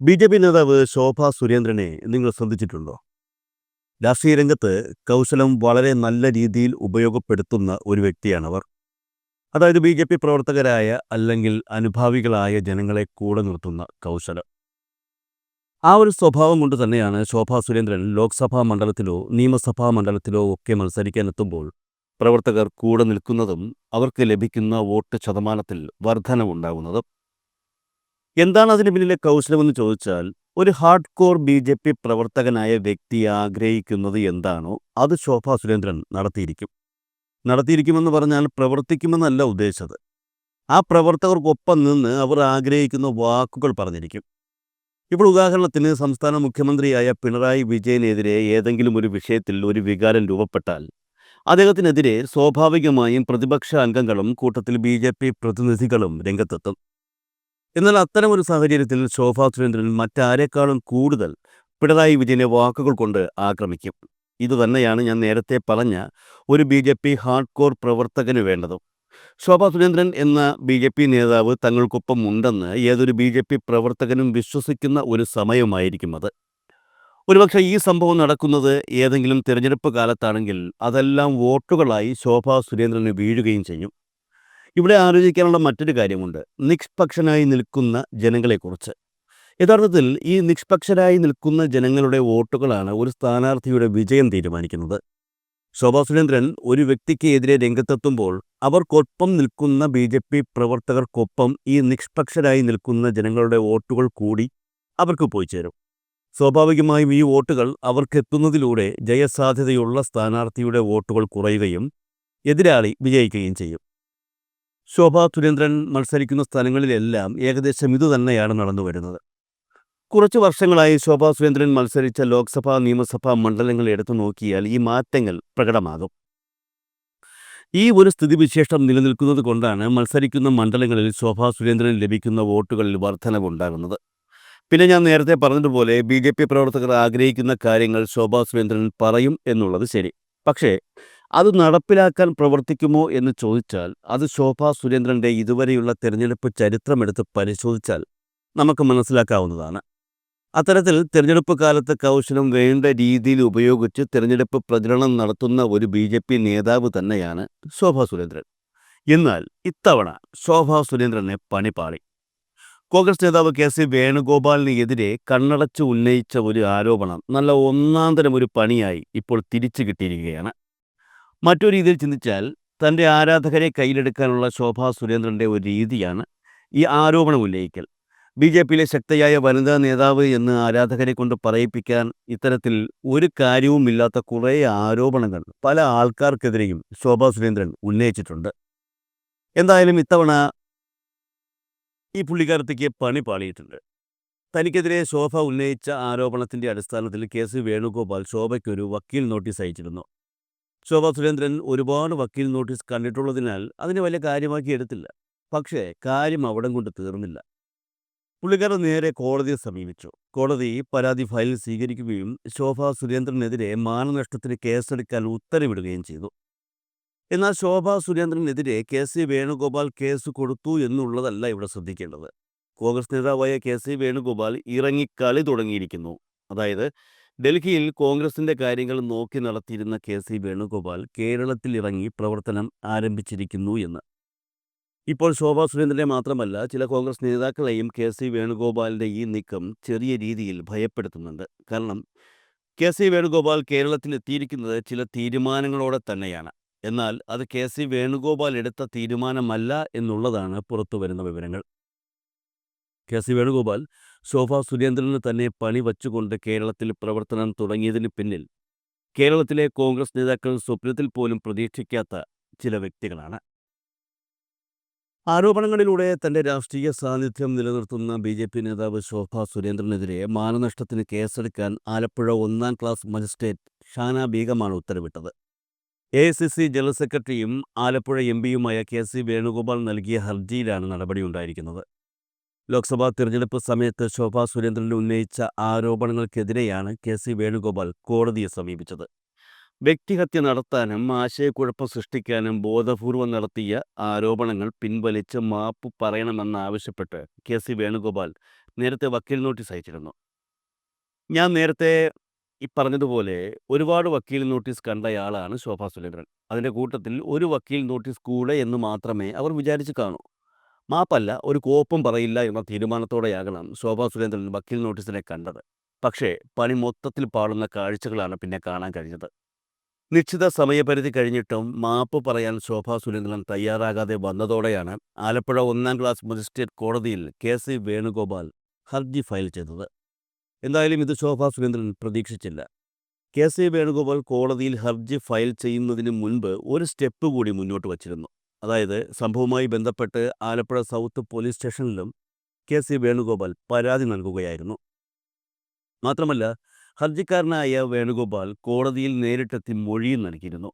B J P നേതാവ് ശോഭ സുരേന്ദ്രനെ നിങ്ങൾ ശ്രദ്ധിച്ചിട്ടുണ്ടോ? രാഷ്ട്രീയ രംഗത്ത് കൗശലം വളരെ നല്ല രീതിയിൽ ഉപയോഗപ്പെടുത്തുന്ന ഒരു വ്യക്തിയാണവർ. അതായത് ബി ജെ പി പ്രവർത്തകരായ അല്ലെങ്കിൽ അനുഭാവികളായ ജനങ്ങളെ കൂടെ നിർത്തുന്ന കൗശലം. ആ ഒരു സ്വഭാവം കൊണ്ട് തന്നെയാണ് ശോഭ സുരേന്ദ്രൻ ലോക്സഭാ മണ്ഡലത്തിലോ നിയമസഭാ മണ്ഡലത്തിലോ ഒക്കെ മത്സരിക്കാനെത്തുമ്പോൾ പ്രവർത്തകർ കൂടെ നിൽക്കുന്നതും അവർക്ക് ലഭിക്കുന്ന വോട്ട് ശതമാനത്തിൽ വർധനവുണ്ടാകുന്നതും എന്താണ് അതിന് പിന്നിലെ കൗശലമെന്ന് ചോദിച്ചാൽ ഒരു hard core B J P പ്രവർത്തകനായ വ്യക്തി ആഗ്രഹിക്കുന്നത് എന്താണോ അത് ശോഭാ സുരേന്ദ്രൻ നടത്തിയിരിക്കും. നടത്തിയിരിക്കുമെന്ന് പറഞ്ഞാൽ പ്രവർത്തിക്കുമെന്നല്ല ഉദ്ദേശിച്ചത്. ആ പ്രവർത്തകർക്കൊപ്പം നിന്ന് അവർ ആഗ്രഹിക്കുന്ന വാക്കുകൾ പറഞ്ഞിരിക്കും. ഇപ്പോൾ ഉദാഹരണത്തിന് സംസ്ഥാന മുഖ്യമന്ത്രിയായ പിണറായി വിജയനെതിരെ ഏതെങ്കിലും ഒരു വിഷയത്തിൽ ഒരു വികാരം രൂപപ്പെട്ടാൽ അദ്ദേഹത്തിനെതിരെ സ്വാഭാവികമായും പ്രതിപക്ഷ അംഗങ്ങളും കൂട്ടത്തിൽ ബി പ്രതിനിധികളും രംഗത്തെത്തും. എന്നാൽ അത്തരമൊരു സാഹചര്യത്തിൽ ശോഭാ സുരേന്ദ്രൻ മറ്റാരെക്കാളും കൂടുതൽ പിണറായി വിജയനെ വാക്കുകൾ കൊണ്ട് ആക്രമിക്കും. ഇതുതന്നെയാണ് ഞാൻ നേരത്തെ പറഞ്ഞ ഒരു B J P hard core പ്രവർത്തകന് വേണ്ടതും. ശോഭാ സുരേന്ദ്രൻ എന്ന ബി ജെ പി നേതാവ് തങ്ങൾക്കൊപ്പം ഉണ്ടെന്ന് ഏതൊരു ബി ജെ പി പ്രവർത്തകനും വിശ്വസിക്കുന്ന ഒരു സമയമായിരിക്കും അത്. ഒരുപക്ഷെ ഈ സംഭവം നടക്കുന്നത് ഏതെങ്കിലും തിരഞ്ഞെടുപ്പ് കാലത്താണെങ്കിൽ അതെല്ലാം വോട്ടുകളായി ശോഭാ സുരേന്ദ്രന് വീഴുകയും ചെയ്യും. ഇവിടെ ആലോചിക്കാനുള്ള മറ്റൊരു കാര്യമുണ്ട്. നിഷ്പക്ഷനായി നിൽക്കുന്ന ജനങ്ങളെക്കുറിച്ച്. യഥാർത്ഥത്തിൽ ഈ നിഷ്പക്ഷരായി നിൽക്കുന്ന ജനങ്ങളുടെ വോട്ടുകളാണ് ഒരു സ്ഥാനാർത്ഥിയുടെ വിജയം തീരുമാനിക്കുന്നത്. ശോഭാ സുരേന്ദ്രൻ ഒരു വ്യക്തിക്ക് എതിരെ രംഗത്തെത്തുമ്പോൾ അവർക്കൊപ്പം നിൽക്കുന്ന ബി ജെ പി പ്രവർത്തകർക്കൊപ്പം ഈ നിഷ്പക്ഷരായി നിൽക്കുന്ന ജനങ്ങളുടെ വോട്ടുകൾ കൂടി അവർക്ക് പോയി ചേരും. സ്വാഭാവികമായും ഈ വോട്ടുകൾ അവർക്കെത്തുന്നതിലൂടെ ജയസാധ്യതയുള്ള സ്ഥാനാർത്ഥിയുടെ വോട്ടുകൾ കുറയുകയും എതിരാളി വിജയിക്കുകയും ചെയ്യും. ശോഭാ സുരേന്ദ്രൻ മത്സരിക്കുന്ന സ്ഥലങ്ങളിലെല്ലാം ഏകദേശം ഇതുതന്നെയാണ് നടന്നു വരുന്നത്. കുറച്ച് വർഷങ്ങളായി ശോഭാ സുരേന്ദ്രൻ മത്സരിച്ച ലോക്സഭാ നിയമസഭാ മണ്ഡലങ്ങൾ എടുത്തു നോക്കിയാൽ ഈ മാറ്റങ്ങൾ പ്രകടമാകും. ഈ ഒരു സ്ഥിതിവിശേഷം നിലനിൽക്കുന്നത് കൊണ്ടാണ് മത്സരിക്കുന്ന മണ്ഡലങ്ങളിൽ ശോഭാ സുരേന്ദ്രൻ ലഭിക്കുന്ന വോട്ടുകളിൽ വർധനവുണ്ടാകുന്നത്. പിന്നെ ഞാൻ നേരത്തെ പറഞ്ഞതുപോലെ ബി ജെ പി പ്രവർത്തകർ ആഗ്രഹിക്കുന്ന കാര്യങ്ങൾ ശോഭാ സുരേന്ദ്രൻ പറയും എന്നുള്ളത് ശരി. പക്ഷേ അത് നടപ്പിലാക്കാൻ പ്രവർത്തിക്കുമോ എന്ന് ചോദിച്ചാൽ അത് ശോഭാ സുരേന്ദ്രന്റെ ഇതുവരെയുള്ള തിരഞ്ഞെടുപ്പ് ചരിത്രമെടുത്ത് പരിശോധിച്ചാൽ നമുക്ക് മനസ്സിലാക്കാവുന്നതാണ്. അത്തരത്തിൽ തിരഞ്ഞെടുപ്പ് കാലത്ത് കൗശലം വേണ്ട രീതിയിൽ ഉപയോഗിച്ച് തിരഞ്ഞെടുപ്പ് പ്രചരണം നടത്തുന്ന ഒരു ബി ജെ പി നേതാവ് തന്നെയാണ് ശോഭാ സുരേന്ദ്രൻ. എന്നാൽ ഇത്തവണ ശോഭാ സുരേന്ദ്രനെ പണിപാളി കോൺഗ്രസ് നേതാവ് കെ സി വേണുഗോപാലിന് എതിരെ കണ്ണടച്ച് ഉന്നയിച്ച ഒരു ആരോപണം നല്ല ഒന്നാന്തരം ഒരു പണിയായി ഇപ്പോൾ തിരിച്ചു കിട്ടിയിരിക്കുകയാണ്. മറ്റൊരു രീതിയിൽ ചിന്തിച്ചാൽ തന്റെ ആരാധകരെ കയ്യിലെടുക്കാനുള്ള ശോഭാ സുരേന്ദ്രന്റെ ഒരു രീതിയാണ് ഈ ആരോപണം ഉന്നയിക്കൽ. ബി ജെ പിയിലെ ശക്തയായ വനിതാ നേതാവ് എന്ന് ആരാധകരെ കൊണ്ട് പറയിപ്പിക്കാൻ ഇത്തരത്തിൽ ഒരു കാര്യവുമില്ലാത്ത കുറേ ആരോപണങ്ങൾ പല ആൾക്കാർക്കെതിരെയും ശോഭാ സുരേന്ദ്രൻ ഉന്നയിച്ചിട്ടുണ്ട്. എന്തായാലും ഇത്തവണ ഈ പുള്ളിക്കാരത്തേക്ക് പണി പാളിയിട്ടുണ്ട്. തനിക്കെതിരെ ശോഭ ഉന്നയിച്ച ആരോപണത്തിന്റെ അടിസ്ഥാനത്തിൽ കെ സി വേണുഗോപാൽ ശോഭയ്ക്കൊരു വക്കീൽ നോട്ടീസ് അയച്ചിരുന്നു. ശോഭ സുരേന്ദ്രൻ ഒരുപാട് വക്കീൽ നോട്ടീസ് കണ്ടിട്ടുള്ളതിനാൽ അതിനെ വലിയ കാര്യമാക്കി എടുത്തില്ല. പക്ഷേ കാര്യം അവിടം കൊണ്ട് തീർന്നില്ല. പുള്ളിക്കാരൻ നേരെ കോടതിയെ സമീപിച്ചു. കോടതി പരാതി ഫയൽ സ്വീകരിക്കുകയും ശോഭാ സുരേന്ദ്രനെതിരെ മാനനഷ്ടത്തിന് കേസെടുക്കാൻ ഉത്തരവിടുകയും ചെയ്തു. എന്നാൽ ശോഭാ സുരേന്ദ്രനെതിരെ കെ. സി. വേണുഗോപാൽ കേസ് കൊടുത്തു എന്നുള്ളതല്ല ഇവിടെ ശ്രദ്ധിക്കേണ്ടത്. കോൺഗ്രസ് നേതാവായ കെ. സി. വേണുഗോപാൽ ഇറങ്ങി കളി തുടങ്ങിയിരിക്കുന്നു. അതായത് ഡൽഹിയിൽ കോൺഗ്രസിന്റെ കാര്യങ്ങൾ നോക്കി നടത്തിയിരുന്ന കെ സി വേണുഗോപാൽ കേരളത്തിൽ ഇറങ്ങി പ്രവർത്തനം ആരംഭിച്ചിരിക്കുന്നു എന്ന്. ഇപ്പോൾ ശോഭാ സുരേന്ദ്രനെ മാത്രമല്ല ചില കോൺഗ്രസ് നേതാക്കളെയും കെ സി വേണുഗോപാലിന്റെ ഈ നീക്കം ചെറിയ രീതിയിൽ ഭയപ്പെടുത്തുന്നുണ്ട്. കാരണം കെ സി വേണുഗോപാൽ കേരളത്തിൽ എത്തിയിരിക്കുന്നത് ചില തീരുമാനങ്ങളോടെ തന്നെയാണ്. എന്നാൽ അത് കെ സി വേണുഗോപാൽ എടുത്ത തീരുമാനമല്ല എന്നുള്ളതാണ് പുറത്തുവരുന്ന വിവരങ്ങൾ. കെ സി വേണുഗോപാൽ ശോഭാ സുരേന്ദ്രന് തന്നെ പണി വച്ചുകൊണ്ട് കേരളത്തിൽ പ്രവർത്തനം തുടങ്ങിയതിന് പിന്നിൽ കേരളത്തിലെ കോൺഗ്രസ് നേതാക്കൾ സ്വപ്നത്തിൽ പോലും പ്രതീക്ഷിക്കാത്ത ചില വ്യക്തികളാണ്. ആരോപണങ്ങളിലൂടെ തന്റെ രാഷ്ട്രീയ സാന്നിധ്യം നിലനിർത്തുന്ന ബി ജെ പി നേതാവ് ശോഭാ സുരേന്ദ്രനെതിരെ മാനനഷ്ടത്തിന് കേസെടുക്കാൻ ആലപ്പുഴ ഒന്നാം ക്ലാസ് മജിസ്ട്രേറ്റ് ഷാന ബീഗമാണ് ഉത്തരവിട്ടത്. എ സി സി ജനറൽ സെക്രട്ടറിയും ആലപ്പുഴ എം പിയുമായ കെ സി വേണുഗോപാൽ നൽകിയ ഹർജിയിലാണ് നടപടിയുണ്ടായിരിക്കുന്നത്. ലോക്സഭാ തിരഞ്ഞെടുപ്പ് സമയത്ത് ശോഭാ സുരേന്ദ്രൻ ഉന്നയിച്ച ആരോപണങ്ങൾക്കെതിരെയാണ് കെ സി വേണുഗോപാൽ കോടതിയെ സമീപിച്ചത്. വ്യക്തിഹത്യ നടത്താനും ആശയക്കുഴപ്പം സൃഷ്ടിക്കാനും ബോധപൂർവം നടത്തിയ ആരോപണങ്ങൾ പിൻവലിച്ച് മാപ്പ് പറയണമെന്നാവശ്യപ്പെട്ട് കെ സി വേണുഗോപാൽ നേരത്തെ വക്കീൽ നോട്ടീസ് അയച്ചിരുന്നു. ഞാൻ നേരത്തെ ഈ പറഞ്ഞതുപോലെ ഒരുപാട് വക്കീൽ നോട്ടീസ് കണ്ടയാളാണ് ശോഭാ സുരേന്ദ്രൻ. അതിന്റെ കൂട്ടത്തിൽ ഒരു വക്കീൽ നോട്ടീസ് കൂടെ എന്ന് മാത്രമേ അവർ വിചാരിച്ച് കാണൂ. മാപ്പല്ല ഒരു കോപ്പും പറയില്ല എന്ന തീരുമാനത്തോടെയാകണം ശോഭാ സുരേന്ദ്രൻ വക്കീൽ നോട്ടീസിനെ കണ്ടത്. പക്ഷേ പണി മൊത്തത്തിൽ പാടുന്ന കാഴ്ചകളാണ് പിന്നെ കാണാൻ കഴിഞ്ഞത്. നിശ്ചിത സമയപരിധി കഴിഞ്ഞിട്ടും മാപ്പ് പറയാൻ ശോഭാ സുരേന്ദ്രൻ തയ്യാറാകാതെ വന്നതോടെയാണ് ആലപ്പുഴ ഒന്നാം ക്ലാസ് മജിസ്ട്രേറ്റ് കോടതിയിൽ കെ സി വേണുഗോപാൽ ഹർജി ഫയൽ ചെയ്തത്. എന്തായാലും ഇത് ശോഭാ സുരേന്ദ്രൻ പ്രതീക്ഷിച്ചില്ല. കെ സി വേണുഗോപാൽ കോടതിയിൽ ഹർജി ഫയൽ ചെയ്യുന്നതിന് മുൻപ് ഒരു സ്റ്റെപ്പ് കൂടി മുന്നോട്ട് വച്ചിരുന്നു. അതായത് സംഭവവുമായി ബന്ധപ്പെട്ട് ആലപ്പുഴ സൗത്ത് പോലീസ് സ്റ്റേഷനിലും കെ സി വേണുഗോപാൽ പരാതി നൽകുകയായിരുന്നു. മാത്രമല്ല ഹർജിക്കാരനായ വേണുഗോപാൽ കോടതിയിൽ നേരിട്ടെത്തി മൊഴിയും നൽകിയിരുന്നു.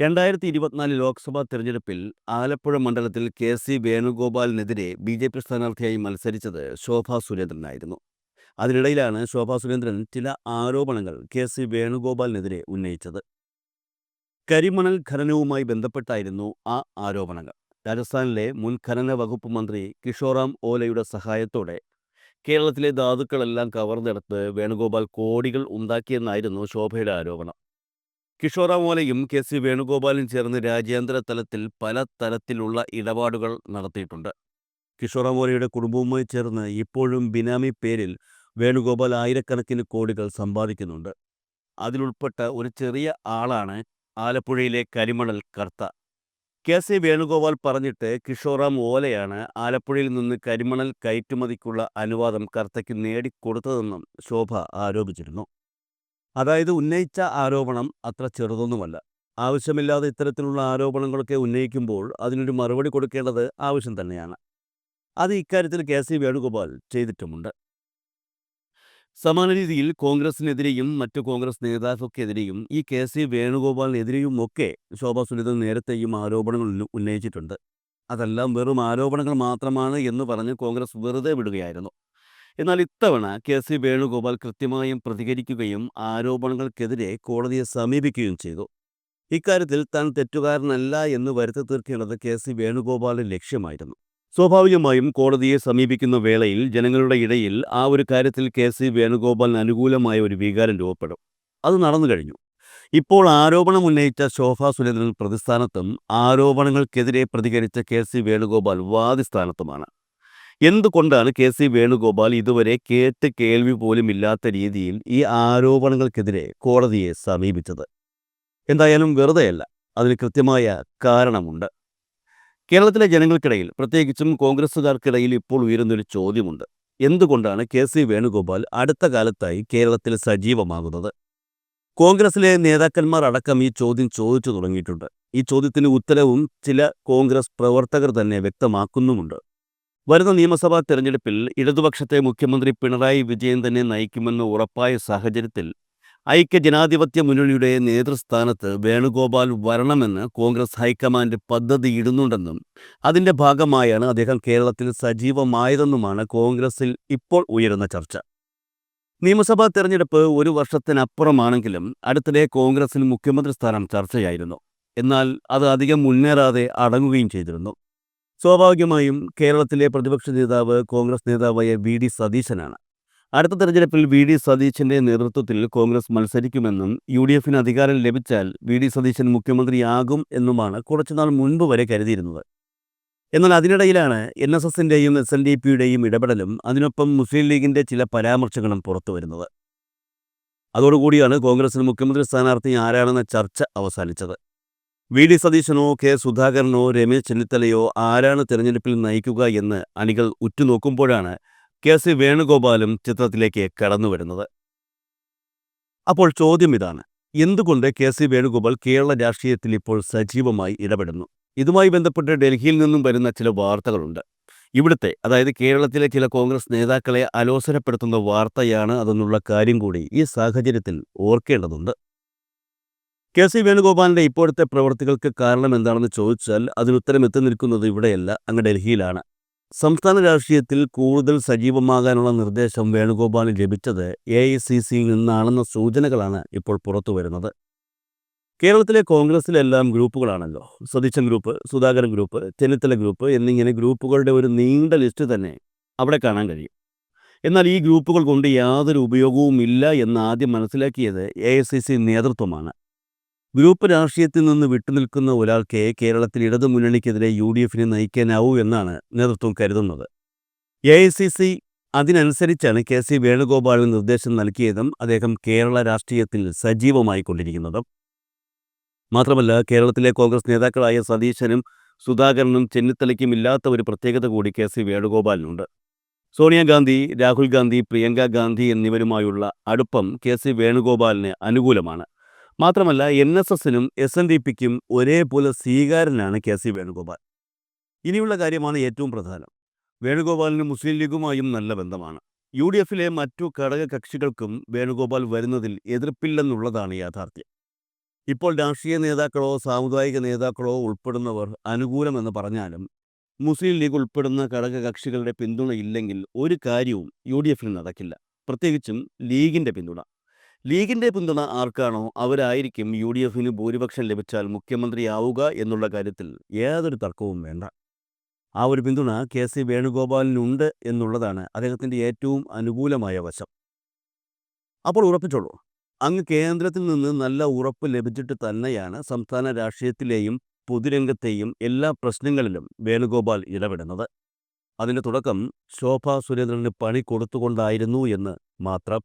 രണ്ടായിരത്തി ഇരുപത്തിനാല് ലോക്സഭാ തെരഞ്ഞെടുപ്പിൽ ആലപ്പുഴ മണ്ഡലത്തിൽ കെ സി വേണുഗോപാലിനെതിരെ ബി ജെ പി സ്ഥാനാർത്ഥിയായി മത്സരിച്ചത് ശോഭാ സുരേന്ദ്രനായിരുന്നു. അതിനിടയിലാണ് ശോഭാ സുരേന്ദ്രൻ ചില ആരോപണങ്ങൾ കെ സി വേണുഗോപാലിനെതിരെ ഉന്നയിച്ചത്. കരിമണൽ ഖനനവുമായി ബന്ധപ്പെട്ടായിരുന്നു ആ ആരോപണങ്ങൾ. രാജസ്ഥാനിലെ മുൻ ഖനന വകുപ്പ് മന്ത്രി കിഷോറാം ഓലയുടെ സഹായത്തോടെ കേരളത്തിലെ ധാതുക്കളെല്ലാം കവർന്നെടുത്ത് വേണുഗോപാൽ കോടികൾ ഉണ്ടാക്കിയെന്നായിരുന്നു ശോഭയുടെ ആരോപണം. കിഷോറാം ഓലയും കെ. സി. വേണുഗോപാലും ചേർന്ന് രാജ്യാന്തര തലത്തിൽ പല തരത്തിലുള്ള ഇടപാടുകൾ നടത്തിയിട്ടുണ്ട്. കിഷോറാം ഓലയുടെ കുടുംബവുമായി ചേർന്ന് ഇപ്പോഴും ബിനാമി പേരിൽ വേണുഗോപാൽ ആയിരക്കണക്കിന് കോടികൾ സമ്പാദിക്കുന്നുണ്ട്. അതിലുൾപ്പെട്ട ഒരു ചെറിയ ആളാണ് ആലപ്പുഴയിലെ കരിമണൽ കർത്ത. കെ. സി. വേണുഗോപാൽ പറഞ്ഞിട്ട് കിഷോറാം ഓലയാണ് ആലപ്പുഴയിൽ നിന്ന് കരിമണൽ കയറ്റുമതിക്കുള്ള അനുവാദം കർത്തയ്ക്ക് നേടിക്കൊടുത്തതെന്നും ശോഭ ആരോപിച്ചിരുന്നു. അതായത് ഉന്നയിച്ച ആരോപണം അത്ര ചെറുതൊന്നുമല്ല. ആവശ്യമില്ലാതെ ഇത്തരത്തിലുള്ള ആരോപണങ്ങളൊക്കെ ഉന്നയിക്കുമ്പോൾ അതിനൊരു മറുപടി കൊടുക്കേണ്ടത് ആവശ്യം തന്നെയാണ്. അത് ഇക്കാര്യത്തിൽ കെ. സി. വേണുഗോപാൽ ചെയ്തിട്ടുമുണ്ട്. സമാന രീതിയിൽ കോൺഗ്രസിനെതിരെയും മറ്റു കോൺഗ്രസ് നേതാക്കൾക്കെതിരെയും ഈ കെ സി വേണുഗോപാലിനെതിരെയും ഒക്കെ ശോഭാ സുനിത നേരത്തെയും ആരോപണങ്ങൾ ഉന്നയിച്ചിട്ടുണ്ട്. അതെല്ലാം വെറും ആരോപണങ്ങൾ മാത്രമാണ് എന്ന് പറഞ്ഞ് കോൺഗ്രസ് വെറുതെ വിടുകയായിരുന്നു. എന്നാൽ ഇത്തവണ കെ സി വേണുഗോപാൽ കൃത്യമായും പ്രതികരിക്കുകയും ആരോപണങ്ങൾക്കെതിരെ കോടതിയെ സമീപിക്കുകയും ചെയ്തു. ഇക്കാര്യത്തിൽ താൻ തെറ്റുകാരനല്ല എന്ന് വരുത്തി തീർക്കേണ്ടത് കെ സി വേണുഗോപാലിന്റെ ലക്ഷ്യമായിരുന്നു. സ്വാഭാവികമായും കോടതിയെ സമീപിക്കുന്ന വേളയിൽ ജനങ്ങളുടെ ഇടയിൽ ആ ഒരു കാര്യത്തിൽ കെ സി വേണുഗോപാലിന് അനുകൂലമായ ഒരു വികാരം രൂപപ്പെടും. അത് നടന്നു കഴിഞ്ഞു. ഇപ്പോൾ ആരോപണം ഉന്നയിച്ച ശോഭാ സുരേന്ദ്രൻ പ്രതിസ്ഥാനത്തും ആരോപണങ്ങൾക്കെതിരെ പ്രതികരിച്ച കെ സി വേണുഗോപാൽ വാദിസ്ഥാനത്തുമാണ് എന്തുകൊണ്ടാണ് കെ സി വേണുഗോപാൽ ഇതുവരെ കേട്ട് കേൾവി പോലും ഇല്ലാത്ത രീതിയിൽ ഈ ആരോപണങ്ങൾക്കെതിരെ കോടതിയെ സമീപിച്ചത്? എന്തായാലും വെറുതെയല്ല. അതിന് കൃത്യമായ കാരണമുണ്ട്. കേരളത്തിലെ ജനങ്ങൾക്കിടയിൽ പ്രത്യേകിച്ചും കോൺഗ്രസുകാർക്കിടയിൽ ഇപ്പോൾ ഉയരുന്നൊരു ചോദ്യമുണ്ട്. എന്തുകൊണ്ടാണ് കെ സി വേണുഗോപാൽ അടുത്ത കാലത്തായി കേരളത്തിൽ സജീവമാകുന്നത്? കോൺഗ്രസിലെ നേതാക്കന്മാർ അടക്കം ഈ ചോദ്യം ചോദിച്ചു തുടങ്ങിയിട്ടുണ്ട്. ഈ ചോദ്യത്തിന് ഉത്തരവും ചില കോൺഗ്രസ് പ്രവർത്തകർ തന്നെ വ്യക്തമാക്കുന്നുമുണ്ട്. വരുന്ന നിയമസഭാ തെരഞ്ഞെടുപ്പിൽ ഇടതുപക്ഷത്തെ മുഖ്യമന്ത്രി പിണറായി വിജയൻ തന്നെ നയിക്കുമെന്ന് ഉറപ്പായ സാഹചര്യത്തിൽ ഐക്യജനാധിപത്യ മുന്നണിയുടെ നേതൃസ്ഥാനത്ത് വേണുഗോപാൽ വരണമെന്ന് കോൺഗ്രസ് ഹൈക്കമാൻഡ് പദ്ധതി ഇടുന്നുണ്ടെന്നും അതിന്റെ ഭാഗമായാണ് അദ്ദേഹം കേരളത്തിൽ സജീവമായതെന്നുമാണ് കോൺഗ്രസിൽ ഇപ്പോൾ ഉയരുന്ന ചർച്ച. നിയമസഭാ തെരഞ്ഞെടുപ്പ് ഒരു വർഷത്തിനപ്പുറമാണെങ്കിലും അടുത്തിടെ കോൺഗ്രസിൽ മുഖ്യമന്ത്രി സ്ഥാനം ചർച്ചയായിരുന്നു. എന്നാൽ അത് അധികം മുന്നേറാതെ അടങ്ങുകയും ചെയ്തിരുന്നു. സ്വാഭാവികമായും കേരളത്തിലെ പ്രതിപക്ഷ നേതാവ് കോൺഗ്രസ് നേതാവായ വി ഡി സതീശനാണ്. അടുത്ത തെരഞ്ഞെടുപ്പിൽ വി ഡി സതീശന്റെ നേതൃത്വത്തിൽ കോൺഗ്രസ് മത്സരിക്കുമെന്നും യു ഡി എഫിന് അധികാരം ലഭിച്ചാൽ വി ഡി സതീശൻ മുഖ്യമന്ത്രിയാകും എന്നുമാണ് കുറച്ചുനാൾ മുൻപ് വരെ കരുതിയിരുന്നത്. എന്നാൽ അതിനിടയിലാണ് എൻ എസ് എസിന്റെയും എസ് എൻ ഡി പിയുടെയും ഇടപെടലും അതിനൊപ്പം മുസ്ലിം ലീഗിന്റെ ചില പരാമർശങ്ങളും പുറത്തു വരുന്നത്. അതോടുകൂടിയാണ് കോൺഗ്രസിന് മുഖ്യമന്ത്രി സ്ഥാനാർത്ഥി ആരാണെന്ന ചർച്ച അവസാനിച്ചത്. വി ഡി സതീശനോ കെ സുധാകരനോ രമേശ് ചെന്നിത്തലയോ ആരാണ് തെരഞ്ഞെടുപ്പിൽ നയിക്കുക എന്ന് അണികൾ ഉറ്റുനോക്കുമ്പോഴാണ് കെ. സി. വേണുഗോപാലും ചിത്രത്തിലേക്ക് കടന്നു വരുന്നത് അപ്പോൾ ചോദ്യം ഇതാണ്. എന്തുകൊണ്ട് കെ. സി. വേണുഗോപാൽ കേരള രാഷ്ട്രീയത്തിൽ ഇപ്പോൾ സജീവമായി ഇടപെടുന്നു? ഇതുമായി ബന്ധപ്പെട്ട് ഡൽഹിയിൽ നിന്നും വരുന്ന ചില വാർത്തകളുണ്ട്. ഇവിടുത്തെ അതായത് കേരളത്തിലെ ചില കോൺഗ്രസ് നേതാക്കളെ അലോസരപ്പെടുത്തുന്ന വാർത്തയാണ് അതെന്നുള്ള കാര്യം കൂടി ഈ സാഹചര്യത്തിൽ ഓർക്കേണ്ടതുണ്ട്. കെ. സി. വേണുഗോപാലിന്റെ ഇപ്പോഴത്തെ പ്രവൃത്തികൾക്ക് കാരണം എന്താണെന്ന് ചോദിച്ചാൽ അതിനുത്തരം എത്തി നിൽക്കുന്നത് ഇവിടെയല്ല അങ്ങ് ഡൽഹിയിലാണ്. സംസ്ഥാന രാഷ്ട്രീയത്തിൽ കൂടുതൽ സജീവമാകാനുള്ള നിർദ്ദേശം വേണുഗോപാലിന് ലഭിച്ചത് എ ഐ സി സിയിൽ നിന്നാണെന്ന സൂചനകളാണ് ഇപ്പോൾ പുറത്തുവരുന്നത് കേരളത്തിലെ കോൺഗ്രസിലെല്ലാം ഗ്രൂപ്പുകളാണല്ലോ. Satheesan group Sudhakaran group Chennithala group എന്നിങ്ങനെ ഗ്രൂപ്പുകളുടെ ഒരു നീണ്ട ലിസ്റ്റ് തന്നെ അവിടെ കാണാൻ കഴിയും. എന്നാൽ ഈ ഗ്രൂപ്പുകൾ കൊണ്ട് യാതൊരു ഉപയോഗവും ഇല്ല എന്ന് ആദ്യം മനസ്സിലാക്കിയത് എ ഐ സി സി നേതൃത്വമാണ്. ഗ്രൂപ്പ് രാഷ്ട്രീയത്തിൽ നിന്ന് വിട്ടുനിൽക്കുന്ന ഒരാൾക്ക് കേരളത്തിൽ ഇടതു മുന്നണിക്കെതിരെ യു ഡി എഫിനെ നയിക്കാനാവൂ എന്നാണ് നേതൃത്വം കരുതുന്നത്. എ ഐ സി സി അതിനനുസരിച്ചാണ് കെ സി വേണുഗോപാലിന് നിർദ്ദേശം നൽകിയതും അദ്ദേഹം കേരള രാഷ്ട്രീയത്തിൽ സജീവമായി കൊണ്ടിരിക്കുന്നതും. മാത്രമല്ല കേരളത്തിലെ കോൺഗ്രസ് നേതാക്കളായ സതീശനും സുധാകരനും ചെന്നിത്തലയ്ക്കും ഇല്ലാത്ത ഒരു പ്രത്യേകത കൂടി കെ സി വേണുഗോപാലിനുണ്ട്. സോണിയാഗാന്ധി രാഹുൽ ഗാന്ധി പ്രിയങ്ക ഗാന്ധി എന്നിവരുമായുള്ള അടുപ്പം കെ സി വേണുഗോപാലിന് അനുകൂലമാണ്. മാത്രമല്ല എൻ എസ് എസിനും എസ് എൻ ഡി പിക്കും ഒരേപോലെ സ്വീകാരനാണ് കെ സി വേണുഗോപാൽ. ഇനിയുള്ള കാര്യമാണ് ഏറ്റവും പ്രധാനം. വേണുഗോപാലിന് മുസ്ലിം ലീഗുമായും നല്ല ബന്ധമാണ്. യു ഡി എഫിലെ മറ്റു ഘടക കക്ഷികൾക്കും വേണുഗോപാൽ വരുന്നതിൽ എതിർപ്പില്ലെന്നുള്ളതാണ് യാഥാർത്ഥ്യം. ഇപ്പോൾ രാഷ്ട്രീയ നേതാക്കളോ സാമുദായിക നേതാക്കളോ ഉൾപ്പെടുന്നവർ അനുകൂലമെന്ന് പറഞ്ഞാലും മുസ്ലിം ലീഗ് ഉൾപ്പെടുന്ന ഘടക കക്ഷികളുടെ പിന്തുണ ഇല്ലെങ്കിൽ ഒരു കാര്യവും യു ഡി എഫിൽ നടക്കില്ല. പ്രത്യേകിച്ചും ലീഗിന്റെ പിന്തുണ. ലീഗിന്റെ പിന്തുണ ആർക്കാണോ അവരായിരിക്കും യു ഡി എഫിന് ഭൂരിപക്ഷം ലഭിച്ചാൽ മുഖ്യമന്ത്രിയാവുക എന്നുള്ള കാര്യത്തിൽ യാതൊരു തർക്കവും വേണ്ട. ആ ഒരു പിന്തുണ കെ സി വേണുഗോപാലിനുണ്ട് എന്നുള്ളതാണ് അദ്ദേഹത്തിന്റെ ഏറ്റവും അനുകൂലമായ വശം. അപ്പോൾ ഉറപ്പിച്ചോളൂ അങ്ങ് കേന്ദ്രത്തിൽ നിന്ന് നല്ല ഉറപ്പ് ലഭിച്ചിട്ട് തന്നെയാണ് സംസ്ഥാന രാഷ്ട്രീയത്തിലെയും പൊതുരംഗത്തെയും എല്ലാ പ്രശ്നങ്ങളിലും വേണുഗോപാൽ ഇടപെടുന്നത്. അതിന്റെ തുടക്കം ശോഭാ സുരേന്ദ്രന് പണി കൊടുത്തുകൊണ്ടായിരുന്നു എന്ന് മാത്രം.